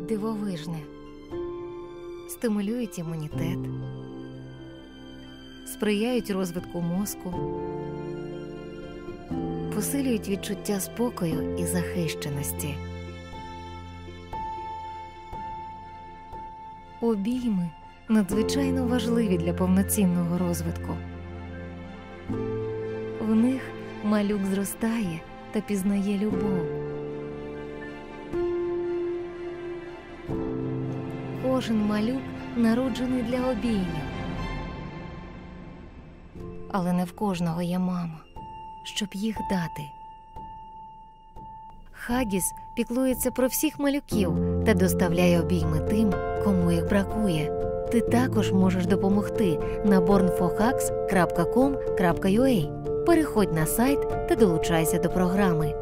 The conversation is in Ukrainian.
дивовижне, стимулюють імунітет, сприяють розвитку мозку, посилюють відчуття спокою і захищеності. Обійми надзвичайно важливі для повноцінного розвитку. В них малюк зростає та пізнає любов. Кожен малюк народжений для обіймів. Але не в кожного є мама, щоб їх дати. Хагіс піклується про всіх малюків та доставляє обійми тим, кому їх бракує. Ти також можеш допомогти на bornforhugs.com.ua. Переходь на сайт та долучайся до програми.